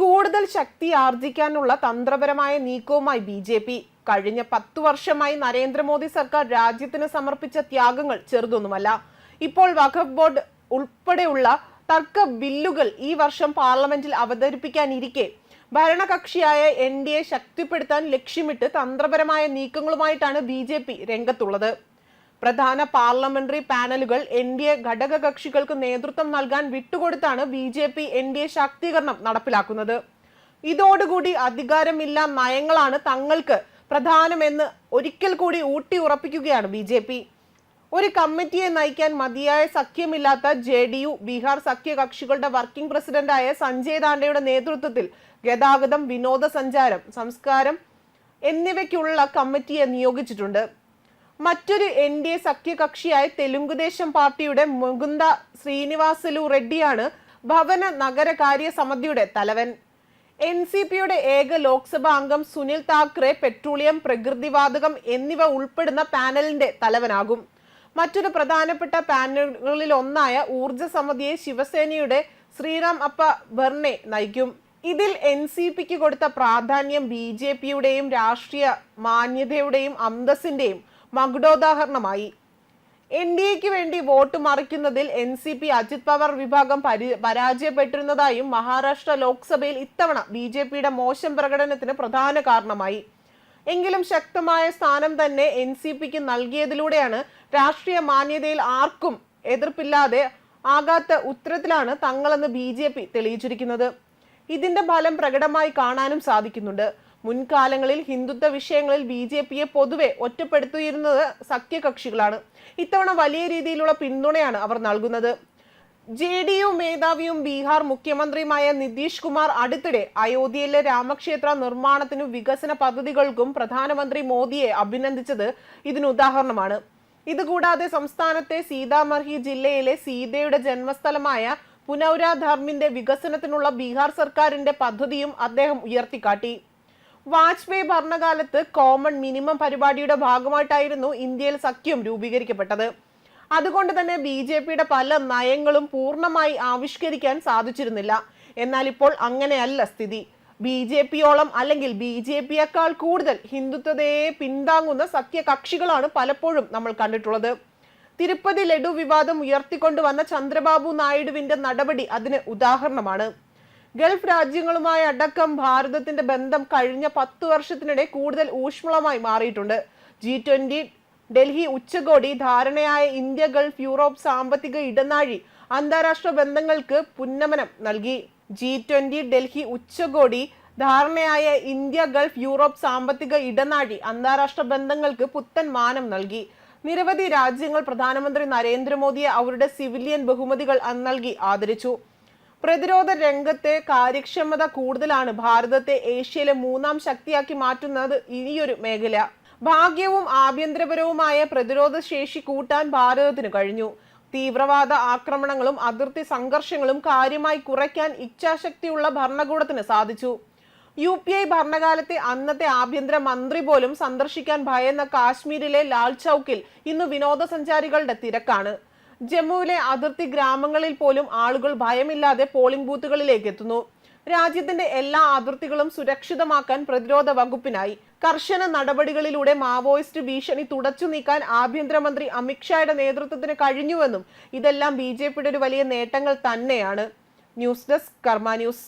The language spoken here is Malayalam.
കൂടുതൽ ശക്തി ആർജിക്കാനുള്ള തന്ത്രപരമായ നീക്കവുമായി ബി ജെ പി. കഴിഞ്ഞ പത്തു വർഷമായി നരേന്ദ്രമോദി സർക്കാർ രാജ്യത്തിന് സമർപ്പിച്ച ത്യാഗങ്ങൾ ചെറുതൊന്നുമല്ല. ഇപ്പോൾ വഖഫ് ബോർഡ് ഉൾപ്പെടെയുള്ള തർക്ക ബില്ലുകൾ ഈ വർഷം പാർലമെന്റിൽ അവതരിപ്പിക്കാനിരിക്കെ. ഭരണകക്ഷിയായ എൻ ഡി എ ശക്തിപ്പെടുത്താൻ ലക്ഷ്യമിട്ട് തന്ത്രപരമായ നീക്കങ്ങളുമായിട്ടാണ് ബി ജെ പി രംഗത്തുള്ളത്. പ്രധാന പാർലമെന്ററി പാനലുകൾ എൻ ഡി എ ഘടക കക്ഷികൾക്ക് നേതൃത്വം നൽകാൻ വിട്ടുകൊടുത്താണ് B J P N D A ശാക്തീകരണം നടപ്പിലാക്കുന്നത്. ഇതോടുകൂടി അധികാരമില്ല നയങ്ങളാണ് തങ്ങൾക്ക് പ്രധാനമെന്ന് ഒരിക്കൽ കൂടി ഊട്ടി ഉറപ്പിക്കുകയാണ് ബി ജെ പി. ഒരു കമ്മിറ്റിയെ നയിക്കാൻ മതിയായ സഖ്യമില്ലാത്ത ജെ ഡി യു ബീഹാർ സഖ്യകക്ഷികളുടെ വർക്കിംഗ് പ്രസിഡന്റായ സഞ്ജയ് ദാണ്ടയുടെ നേതൃത്വത്തിൽ ഗതാഗതം വിനോദസഞ്ചാരം സംസ്കാരം എന്നിവയ്ക്കുള്ള കമ്മിറ്റിയെ നിയോഗിച്ചിട്ടുണ്ട്. മറ്റൊരു എൻ ഡി എ സഖ്യകക്ഷിയായ തെലുങ്കുദേശം പാർട്ടിയുടെ മുകുന്ദ ശ്രീനിവാസലു റെഡ്ഡിയാണ് ഭവന നഗരകാര്യ സമിതിയുടെ തലവൻ. എൻ സി പിയുടെ ഏക ലോക്സഭാ അംഗം സുനിൽ താക്കറെ പെട്രോളിയം പ്രകൃതിവാതകം എന്നിവ ഉൾപ്പെടുന്ന പാനലിന്റെ തലവനാകും. മറ്റൊരു പ്രധാനപ്പെട്ട പാനലുകളിൽ ഒന്നായ ഊർജ സമിതിയെ ശിവസേനയുടെ ശ്രീറാം അപ്പ ബർണെ നയിക്കും. ഇതിൽ എൻ സി പിക്ക് കൊടുത്ത പ്രാധാന്യം ബി ജെ പിയുടെയും രാഷ്ട്രീയ മാന്യതയുടെയും അന്തസ്സിന്റെയും മകുടോദാഹരണമായി. എൻ ഡി എക്ക് വേണ്ടി vote മറിക്കുന്നതിൽ N C P Ajit Pawar വിഭാഗം പരി പരാജയപ്പെട്ടിരുന്നതായും മഹാരാഷ്ട്ര ലോക്സഭയിൽ ഇത്തവണ ബി ജെ പിയുടെ മോശം പ്രകടനത്തിന് പ്രധാന കാരണമായി. എങ്കിലും ശക്തമായ സ്ഥാനം തന്നെ എൻ സി പിക്ക് നൽകിയതിലൂടെയാണ് രാഷ്ട്രീയ മാന്യതയിൽ ആർക്കും എതിർപ്പില്ലാതെ ആകാത്ത ഉത്തരത്തിലാണ് തങ്ങളെന്ന് ബി ജെ പി തെളിയിച്ചിരിക്കുന്നത്. ഇതിന്റെ ഫലം പ്രകടമായി കാണാനും സാധിക്കുന്നുണ്ട്. മുൻകാലങ്ങളിൽ ഹിന്ദുത്വ വിഷയങ്ങളിൽ ബി ജെ പിയെ പൊതുവെ ഒറ്റപ്പെടുത്തിയിരുന്നത് സഖ്യകക്ഷികളാണ്. ഇത്തവണ വലിയ രീതിയിലുള്ള പിന്തുണയാണ് അവർ നൽകുന്നത്. ജെ ഡി യു മേധാവിയും ബീഹാർ മുഖ്യമന്ത്രിയുമായ നിതീഷ് കുമാർ അടുത്തിടെ അയോധ്യയിലെ രാമക്ഷേത്ര നിർമ്മാണത്തിനും വികസന പദ്ധതികൾക്കും പ്രധാനമന്ത്രി മോദിയെ അഭിനന്ദിച്ചത് ഇതിനുദാഹരണമാണ്. ഇതുകൂടാതെ സംസ്ഥാനത്തെ സീതാമർഹി ജില്ലയിലെ സീതയുടെ ജന്മസ്ഥലമായ പുനൗരാ ധർമ്മിന്റെ വികസനത്തിനുള്ള ബീഹാർ സർക്കാരിന്റെ പദ്ധതിയും അദ്ദേഹം ഉയർത്തിക്കാട്ടി. വാജ്പേയി ഭരണകാലത്ത് കോമൺ മിനിമം പരിപാടിയുടെ ഭാഗമായിട്ടായിരുന്നു ഇന്ത്യയിൽ സഖ്യം രൂപീകരിക്കപ്പെട്ടത്. അതുകൊണ്ട് തന്നെ ബി ജെ പിയുടെ പല നയങ്ങളും പൂർണമായി ആവിഷ്കരിക്കാൻ സാധിച്ചിരുന്നില്ല. എന്നാൽ ഇപ്പോൾ അങ്ങനെയല്ല സ്ഥിതി. ബി ജെ പിയോളം അല്ലെങ്കിൽ ബി ജെ പിയേക്കാൾ കൂടുതൽ ഹിന്ദുത്വതയെ പിന്താങ്ങുന്ന സഖ്യകക്ഷികളാണ് പലപ്പോഴും നമ്മൾ കണ്ടിട്ടുള്ളത്. തിരുപ്പതി ലഡു വിവാദം ഉയർത്തിക്കൊണ്ടുവന്ന ചന്ദ്രബാബു നായിഡുവിന്റെ നടപടി അതിന് ഉദാഹരണമാണ്. ഗൾഫ് രാജ്യങ്ങളുമായി അടക്കം ഭാരതത്തിന്റെ ബന്ധം കഴിഞ്ഞ പത്ത് വർഷത്തിനിടെ കൂടുതൽ ഊഷ്മളമായി മാറിയിട്ടുണ്ട്. ജി ട്വന്റി ഡൽഹി ഉച്ചകോടി ധാരണയായ ഇന്ത്യ ഗൾഫ് യൂറോപ്പ് സാമ്പത്തിക ഇടനാഴി അന്താരാഷ്ട്ര ബന്ധങ്ങൾക്ക് പുന്നമനം നൽകി. ജി ട്വന്റി ഡൽഹി ഉച്ചകോടി ധാരണയായ ഇന്ത്യ ഗൾഫ് യൂറോപ്പ് സാമ്പത്തിക ഇടനാഴി അന്താരാഷ്ട്ര ബന്ധങ്ങൾക്ക് പുത്തൻ മാനം നൽകി. നിരവധി രാജ്യങ്ങൾ പ്രധാനമന്ത്രി നരേന്ദ്രമോദിയെ അവരുടെ സിവിലിയൻ ബഹുമതികൾ നൽകി ആദരിച്ചു. പ്രതിരോധ രംഗത്തെ കാര്യക്ഷമത കൂടുതലാണ് ഭാരതത്തെ ഏഷ്യയിലെ മൂന്നാം ശക്തിയാക്കി മാറ്റുന്നത് ഇനിയൊരു മേഖല. ഭാഗ്യവും ആഭ്യന്തരപരവുമായ പ്രതിരോധ ശേഷി കൂട്ടാൻ ഭാരതത്തിന് കഴിഞ്ഞു. തീവ്രവാദ ആക്രമണങ്ങളും അതിർത്തി സംഘർഷങ്ങളും കാര്യമായി കുറയ്ക്കാൻ ഇച്ഛാശക്തിയുള്ള ഭരണകൂടത്തിന് സാധിച്ചു. യു പി ഐ ഭരണകാലത്തെ അന്നത്തെ ആഭ്യന്തര മന്ത്രി പോലും സന്ദർശിക്കാൻ ഭയന്ന കാശ്മീരിലെ ലാൽ ചൌക്കിൽ ഇന്ന് വിനോദസഞ്ചാരികളുടെ തിരക്കാണ്. ജമ്മുവിലെ അതിർത്തി ഗ്രാമങ്ങളിൽ പോലും ആളുകൾ ഭയമില്ലാതെ പോളിംഗ് ബൂത്തുകളിലേക്ക് എത്തുന്നു. രാജ്യത്തിന്റെ എല്ലാ അതിർത്തികളും സുരക്ഷിതമാക്കാൻ പ്രതിരോധ വകുപ്പിനായി കർശന നടപടികളിലൂടെ മാവോയിസ്റ്റ് ഭീഷണി തുടച്ചു നീക്കാൻ ആഭ്യന്തരമന്ത്രി അമിത്ഷായുടെ നേതൃത്വത്തിന് കഴിഞ്ഞുവെന്നും ഇതെല്ലാം ബി ഒരു വലിയ നേട്ടങ്ങൾ തന്നെയാണ്. News desk Karma news.